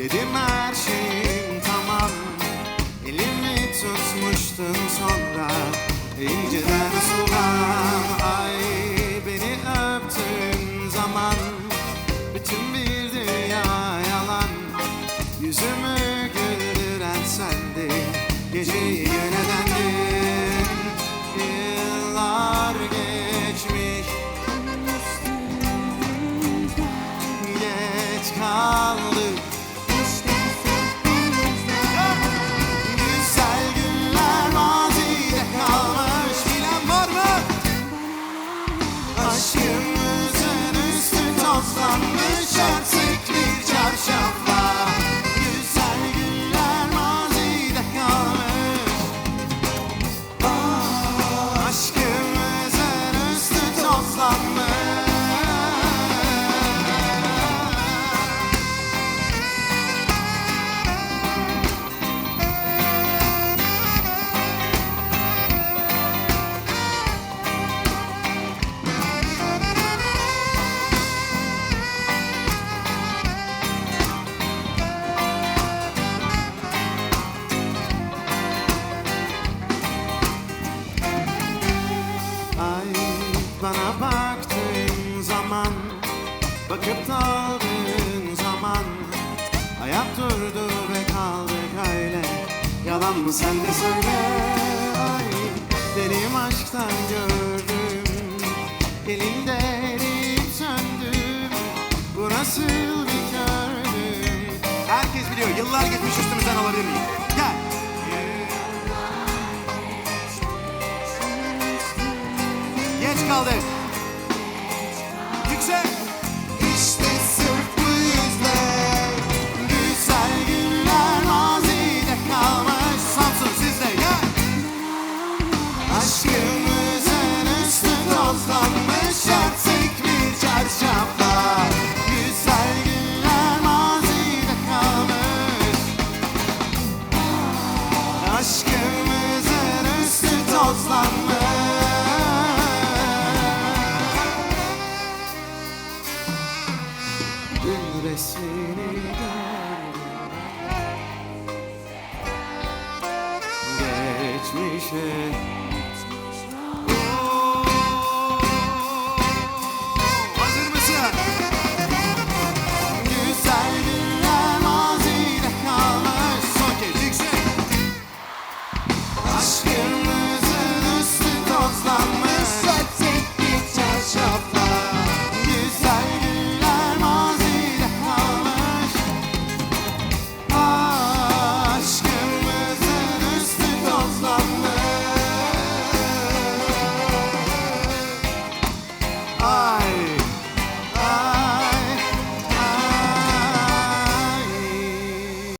Dedim her şeyim tamam. Elimi tutmuştun sonra. İnceden sulan ay Beni öptüğün zaman. Bütün bir dünya yalan. Yüzümü güldüren sendin. Geceyi yönelendin Yıllar geçmiş. Geç kal. Bana baktığın zaman Bakıp daldığın zaman Hayat durdu ve kaldık öyle. Yalan mı sen de söyle Ay benim aşktan gördüm Elinde erip söndüm. Bu nasıl bir kördüm Herkes biliyor yıllar geçmiş üstümüzden alabilir miyim? Gel. Geç kaldık Yüksek. İşte sırf bu yüzden Güzel günler mazide kalmış. Samsun sizde gel. Aşkımızın üstü tozlanmış Artık bir çarşafla Güzel günler mazide kalmış. Aşkımızın üstü tozlanmış Dün resmini gördüm Geçmişe